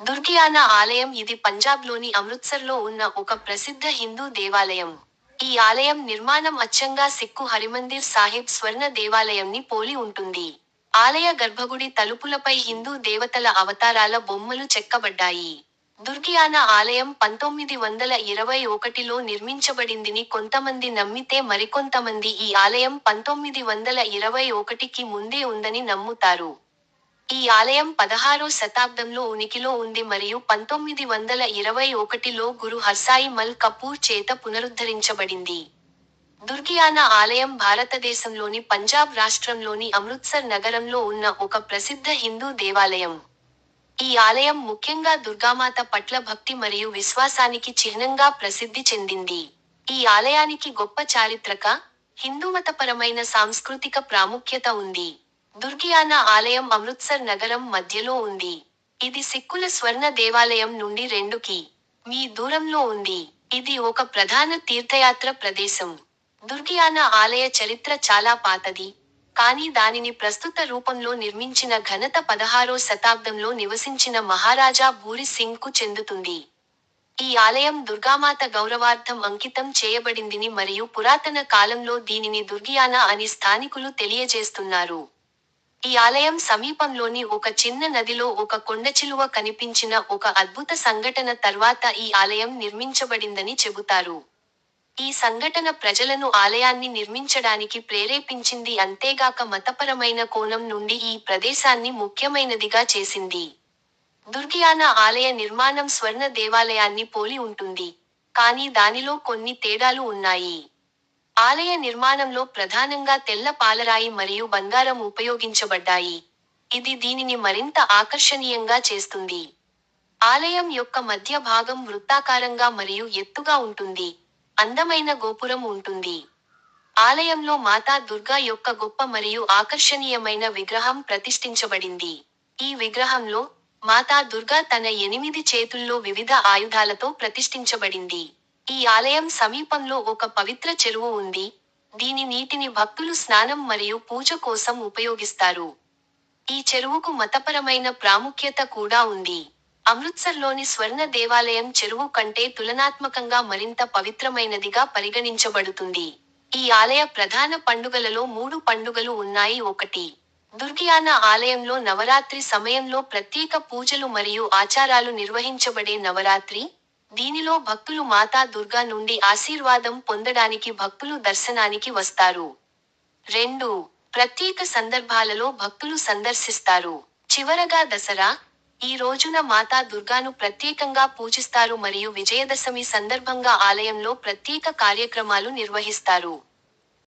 దుర్గియానా ఆలయం ఇది పంజాబ్లోని అమృత్సర్లో ఉన్న ఒక ప్రసిద్ధ హిందూ దేవాలయం. ఈ ఆలయం నిర్మాణం అచ్చంగా సిక్కు హరిమందిర్ సాహిబ్ స్వర్ణ దేవాలయంని పోలి ఉంటుంది. ఆలయ గర్భగుడి తలుపులపై హిందూ దేవతల అవతారాల బొమ్మలు చెక్కబడ్డాయి. దుర్గియానా ఆలయం పంతొమ్మిది వందల ఇరవై ఒకటిలో నిర్మించబడిందిని కొంతమంది నమ్మితే మరికొంతమంది ఈ ఆలయం పంతొమ్మిది వందల ఇరవై ఒకటికి ముందే ఉందని నమ్ముతారు. ఈ ఆలయం పదహారో శతాబ్దంలో ఉనికిలో ఉంది మరియు పంతొమ్మిది వందల ఇరవై ఒకటిలో గురు హర్సాయి మల్ కపూర్ చేత పునరుద్ధరించబడింది. దుర్గియానా ఆలయం భారతదేశంలోని పంజాబ్ రాష్ట్రంలోని అమృత్సర్ నగరంలో ఉన్న ఒక ప్రసిద్ధ హిందూ దేవాలయం. ఈ ఆలయం ముఖ్యంగా దుర్గామాత పట్ల భక్తి మరియు విశ్వాసానికి చిహ్నంగా ప్రసిద్ధి చెందింది. ఈ ఆలయానికి గొప్ప చారిత్రక, హిందూమతపరమైన సాంస్కృతిక ప్రాముఖ్యత ఉంది. దుర్గియానా ఆలయం అమృత్సర్ నగరం మధ్యలో ఉంది. ఇది సిక్కుల స్వర్ణ దేవాలయం నుండి రెండు కి. మీ దూరంలో ఉంది. ఇది ఒక ప్రధాన తీర్థయాత్ర ప్రదేశం. దుర్గియానా ఆలయ చరిత్ర చాలా పాతది, కానీ దానిని ప్రస్తుత రూపంలో నిర్మించిన ఘనత పదహారో శతాబ్దంలో నివసించిన మహారాజా భూరి సింగ్కు చెందుతుంది. ఈ ఆలయం దుర్గామాత గౌరవార్థం అంకితం చేయబడిందిని మరియు పురాతన కాలంలో దీనిని దుర్గియానా అని స్థానికులు తెలియజేస్తున్నారు. ఈ ఆలయం సమీపంలోని ఒక చిన్న నదిలో ఒక కొండచిలువ కనిపించిన ఒక అద్భుత సంఘటన తర్వాత ఈ ఆలయం నిర్మించబడిందని చెబుతారు. ఈ సంఘటన ప్రజలను ఆలయాన్ని నిర్మించడానికి ప్రేరేపించింది అంతేగాక మతపరమైన కోణం నుండి ఈ ప్రదేశాన్ని ముఖ్యమైనదిగా చేసింది. దుర్గియానా ఆలయ నిర్మాణం స్వర్ణ దేవాలయాన్ని పోలి ఉంటుంది, కానీ దానిలో కొన్ని తేడాలు ఉన్నాయి. ఆలయ నిర్మాణంలో ప్రధానంగా తెల్ల పాలరాయి మరియు బంగారం ఉపయోగించబడ్డాయి. ఇది దీనిని మరింత ఆకర్షణీయంగా చేస్తుంది. ఆలయం యొక్క మధ్య భాగం వృత్తాకారంగా మరియు ఎత్తుగా ఉంటుంది. అందమైన గోపురం ఉంటుంది. ఆలయంలో మాతా దుర్గా యొక్క గొప్ప మరియు ఆకర్షణీయమైన విగ్రహం ప్రతిష్ఠించబడింది. ఈ విగ్రహంలో, మాతా దుర్గా తన ఎనిమిది చేతుల్లో వివిధ ఆయుధాలతో ప్రతిష్ఠించబడింది. ఈ ఆలయం సమీపంలో ఒక పవిత్ర చెరువు ఉంది, దీని నీటిని భక్తులు స్నానం మరియు పూజ కోసం ఉపయోగిస్తారు. ఈ చెరువుకు మతపరమైన ప్రాముఖ్యత కూడా ఉంది. అమృత్సర్లోని స్వర్ణ దేవాలయం చెరువు కంటే తులనాత్మకంగా మరింత పవిత్రమైనదిగా పరిగణించబడుతుంది. ఈ ఆలయ ప్రధాన పండుగలలో మూడు పండుగలు ఉన్నాయి ఒకటి. దుర్గియాన ఆలయంలో నవరాత్రి సమయంలో ప్రత్యేక పూజలు మరియు ఆచారాలు నిర్వహించబడే నవరాత్రి, దీనిలో భక్తులు మాతా దుర్గా నుండి ఆశీర్వాదం పొందడానికి భక్తులు దర్శనానికి వస్తారు. రెండు. ప్రత్యేక సందర్భాలలో భక్తులు సందర్శిస్తారు. చివరగా దసరా, ఈ రోజున మాతా దుర్గాను ప్రత్యేకంగా పూజిస్తారు మరియు విజయదశమి సందర్భంగా ఆలయంలో ప్రత్యేక కార్యక్రమాలు నిర్వహిస్తారు.